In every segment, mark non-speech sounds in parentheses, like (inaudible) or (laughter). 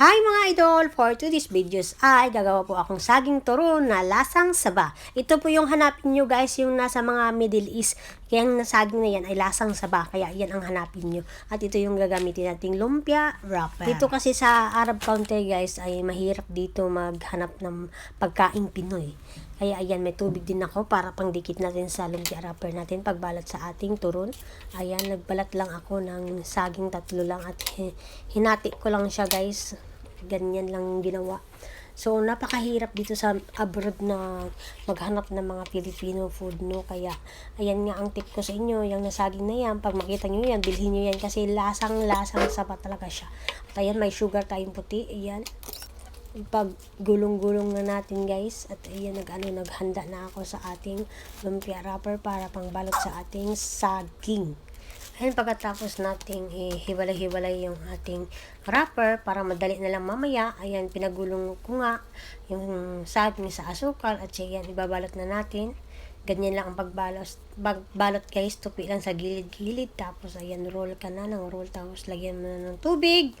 Hi mga idol! For today's videos ay gagawa po akong saging turon na lasang saba. Ito po yung hanapin nyo guys, yung nasa mga Middle East. Kaya yung saging na yan ay lasang saba. Kaya yan ang hanapin nyo. At ito yung gagamitin nating lumpia wrapper. Dito kasi sa Arab country guys ay mahirap dito maghanap ng pagkain Pinoy. Kaya ayan, may tubig din ako para pangdikit natin sa lumpia wrapper natin pagbalat sa ating turon. Ayan, nagbalat lang ako ng saging tatlo lang at hi- hinati ko lang siya guys. Ganyan lang ginawa. So, napakahirap dito sa abroad na maghanap ng mga Filipino food, no? Kaya, ayan nga ang tip ko sa inyo, yung nasaging na yan, pag makita nyo yan, bilhin nyo yan kasi lasang-lasang saba talaga siya. At ayan, may sugar tayong puti, ayan pag gulong-gulong na natin guys at ayan nag-ano naghanda na ako sa ating lumpia wrapper para pangbalot sa ating saging Ayan, pagkatapos nating hiwalay-hiwalay yung ating wrapper para madali na lang mamaya, ayan, pinagulong ko nga yung saging sa asukal at siya yan, ibabalot na natin. Ganyan lang ang pagbalot, pagbalot guys, tupi lang sa gilid-gilid, tapos ayan, roll ka na ng roll, tapos lagyan mo na ng tubig.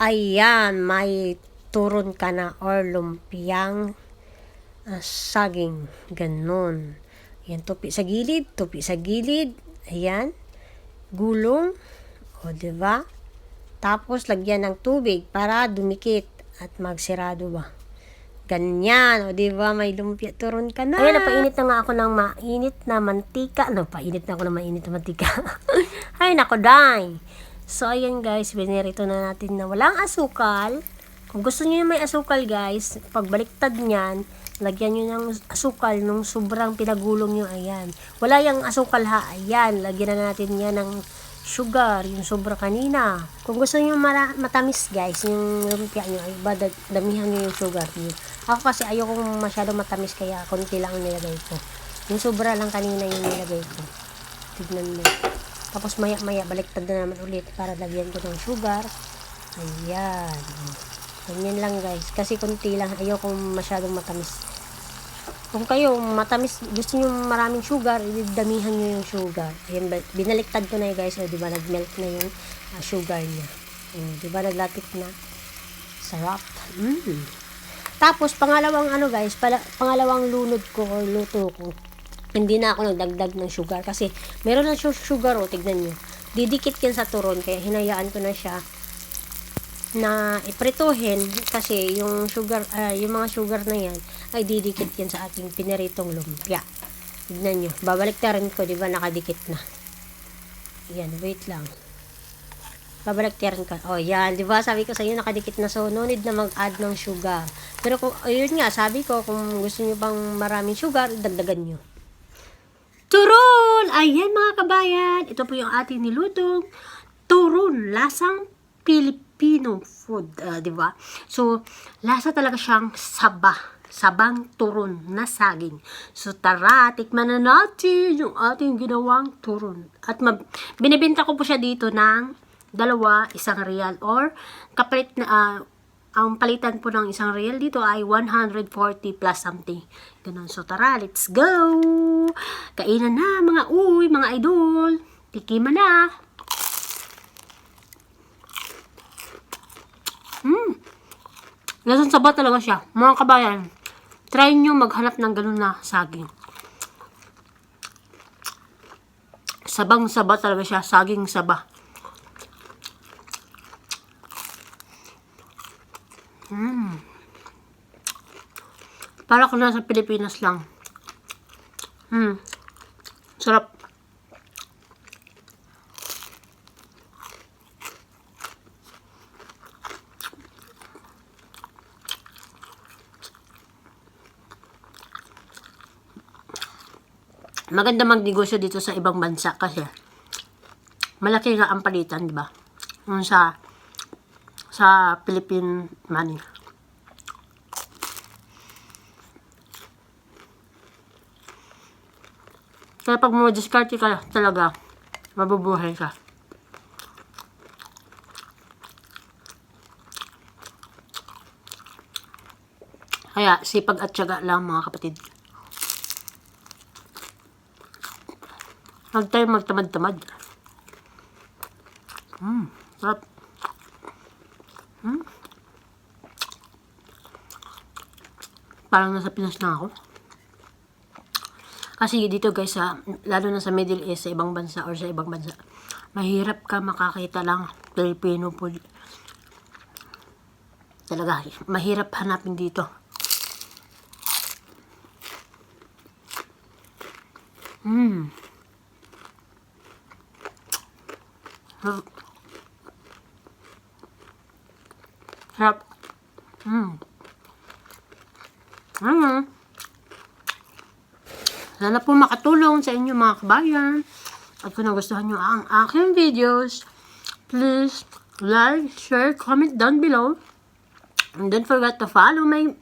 Ayan, may turon ka na or lumpiang ah, saging. Ganon. Ayan, tupi sa gilid, tupi sa gilid. Ayan. Gulong. O, ba? Tapos, lagyan ng tubig para dumikit at magsirado ba. Ganyan. O, di ba? May lumpia turon ka na. Ayan, napainit na nga ako ng mainit na mantika. Painit na ako ng mainit na mantika. (laughs) Ay, nako, dang. So, ayan guys, binirito na natin na walang asukal. Kung gusto niyo may asukal guys, pagbaliktad niyan, lagyan niyo ng asukal nung sobrang pinagulong niyo, ayan. Wala yung asukal ha, ayan. Lagyan na natin yan ng sugar, yung sobra kanina. Kung gusto mara- matamis guys, yung lumpia niyo, ay damihan niyo yung sugar niyo. Ako kasi ayokong masyado matamis, kaya konti lang ang nilagay ko. Yung sobra lang kanina yung nilagay ko. Tignan mo. Tapos maya-maya, baliktad na naman ulit para lagyan ko ng sugar. Ayan. Ganyan lang guys. Kasi konti lang. Ayoko masyadong matamis. Kung kayo matamis, gusto nyo maraming sugar, damihan nyo yung sugar. Ayan, binaliktad ko na yun guys. O, di ba, nag-melt na yung ah, sugar niya. O, di ba, naglatik na. Sarap. Mm. Tapos, pangalawang ano guys, pala, pangalawang lunod ko or luto ko, hindi na ako nagdagdag ng sugar kasi meron na sugar o tignan nyo. Didikit yan sa turon kaya hinayaan ko na siya na iprituhin kasi yung sugar ah, yung mga sugar na yan ay didikit yan sa ating pinaritong lumpia. Tignan nyo. Babalik na rin ko, di ba nakadikit na. Yan, wait lang. Babalik na rin ka. Oh, yan. Di ba sabi ko sa inyo nakadikit na so no need na mag-add ng sugar. Pero kung, ayun nga, sabi ko kung gusto nyo pang maraming sugar, dagdagan nyo. Turon! Ayan mga kabayan. Ito po yung ating nilutong turon. Lasang Filipino food, ah, di ba? So, lasa talaga siyang saba. Sabang turon na saging. So, tara, tikman na natin yung ating ginawang turon. At binibenta ko po siya dito ng dalawa, isang real or kapalit na ah, ang palitan po ng isang real dito ay 140 plus something. Ganun. So, tara, let's go! Kainan na, mga uy, mga idol. Tikiman na. Hmm. Lasang saba talaga siya. Mga kabayan, try nyo maghanap ng ganun na saging. Sabang saba talaga siya. Saging saba. Hmm. Para ko nasa Pilipinas lang. Hmm. Sarap. Maganda magnegosyo dito sa ibang bansa kasi malaki nga ang palitan, di ba? Yung sa sa Philippine money. Kaya pag mo discard ka talaga, mabubuhay ka. Kaya sipag at tiyaga lang mga kapatid. Huwag tayong magtamad-tamad. Mmm, sarap. Mmm. Parang nasa Pinas na ako. Ah, Kasi dito guys, sa, lalo na sa Middle East, sa ibang bansa or sa ibang bansa, mahirap ka makakita lang Filipino po. Talaga, mahirap hanapin dito. Mmm. Sarap. Sarap. Mmm. Ano? Sana po makatulong sa inyo mga kabayan. At kung nagustuhan nyo ang aking videos, please like, share, comment down below. And don't forget to follow my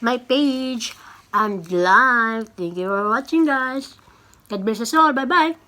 my page and live. Thank you for watching guys. God bless us all. Bye-bye.